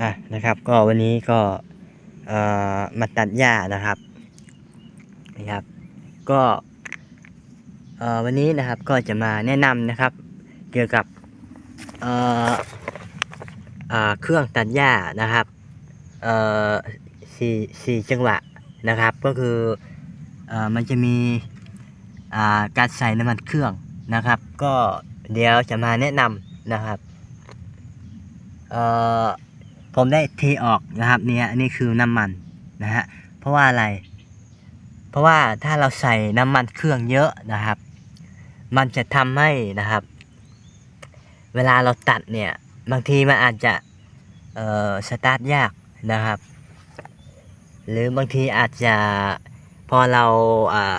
อะนะครับ ก็วันนี้ก็มาตัดหญ้านะครับนะครับ ก็วันนี้นะครับก็จะมาแนะนำนะครับ เกี่ยวกับเอ่ออ่าเครื่องตัดหญ้านะครับสี่สี่จังหวะนะครับ ก็คืออมันจะมีการใส่น้ำมันเครื่องนะครับ ก็เดี๋ยวจะมาแนะนำนะครับ เอ่อ ผมได้เทออกนะครับเนี่ยอันนี้คือน้ำมันนะฮะเพราะว่าอะไร เพราะว่าถ้าเราใส่น้ำมันเครื่องเยอะนะครับ มันจะทำให้นะครับ เวลาเราตัดเนี่ยบางทีมันอาจจะเอ่อสตาร์ทยากนะครับ หรือบางทีอาจจะพอเราอ่า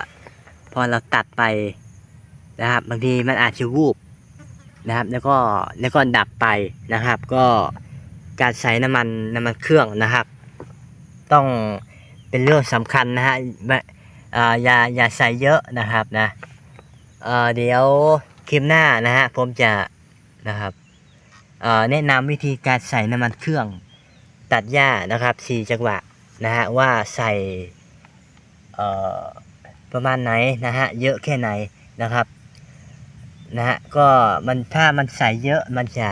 พอเราตัดไปนะครับบางทีมันอาจจะวูบนะครับ แล้วก็แล้วก็ดับไปนะครับ ก็ การใช้น้ำมันน้ำมันเครื่องนะครับ ต้องเป็นเรื่องสำคัญนะฮะไม่อ่าอย่าอย่าใส่เยอะนะครับนะเเดี๋ยวคลิปหน้านะฮะผมจะนะครับแนะนำวิธีการใส่น้ำมันเครื่องตัดหญ้านะครับสี่จังหวะนะฮะว่าใส่ประมาณไหนนะฮะเยอะแค่ไหนนะครับนะฮะก็มันถ้ามันใส่เยอะมันจะ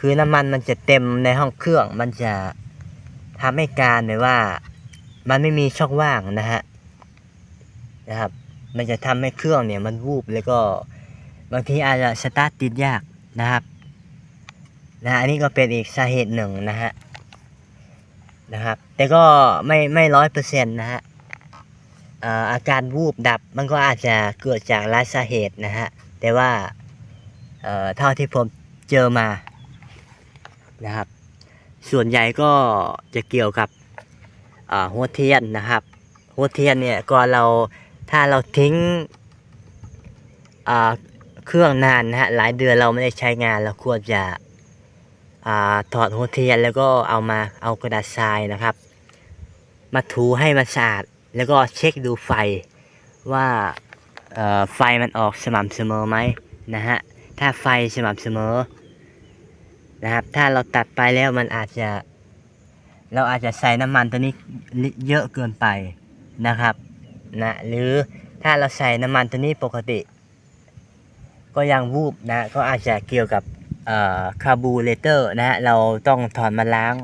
คือน้ำมันมันจะเต็มในห้องเครื่อง มันจะทำให้การเลยว่า มันไม่มีช่องว่างนะฮะนะครับ มันจะทำให้เครื่องเนี่ยมันวูบแล้วก็บางทีอาจจะสตาร์ทติดยากนะครับนะอันนี้ก็เป็นอีกสาเหตุหนึ่งนะฮะนะครับ แต่ก็ไม่ไม่ร้อยเปอร์เซ็นต์นะฮะอาการวูบดับมันก็อาจจะเกิดจากหลายสาเหตุนะฮะแต่ว่าเท่าที่ผมเจอมา นะครับ ส่วนใหญ่ก็จะเกี่ยวกับหัวเทียนนะครับ หัวเทียนเนี่ยก่อนเราถ้าเราทิ้งเครื่องนานนะฮะหลายเดือนเราไม่ได้ใช้งานเราควรจะอถอดหัวเทียนแล้วก็เอามาเอากระดาษทรายนะครับ มาถูให้มันสะอาดแล้วก็เช็คดูไฟว่าไฟมันออกสม่ำเสมอไหมนะฮะถ้าไฟสม่ำเสมอ นะครับ ถ้าเราตัดไปแล้วมันอาจจะ เราอาจจะใส่น้ำมันตัวนี้เยอะเกินไปนะครับนะหรือถ้าเราใส่น้ำมันตัวนี้ปกติ ก็ยังวูบนะก็อาจจะเกี่ยวกับคาบูเรเตอร์นะฮะเราต้องถอนมาล้าง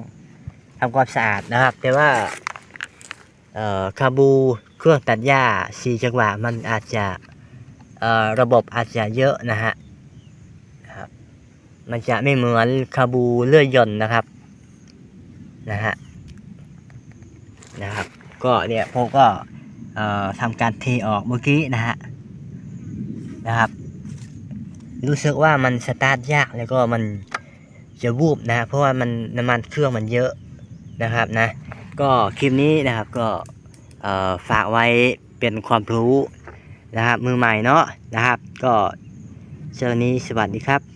ทำความสะอาดนะครับ แต่ว่าคาบูเครื่องตัดหญ้าสีจังหวะมันอาจจะเอ่อระบบอาจจะเยอะนะฮะ มันจะไม่เหมือนคาบูเลื่อยยนต์นะครับ นะฮะนะครับ ก็เนี่ยผมก็ทำการเทออกเมื่อกี้นะฮะนะครับ รู้สึกว่ามันสตาร์ทยากแล้วก็มันจะวูบนะเพราะว่ามันน้ำมันเครื่องมันเยอะนะครับนะ ก็คลิปนี้นะครับก็ฝากไว้เป็นความรู้นะครับมือใหม่เนาะนะครับ ก็เช้านี้สวัสดีครับ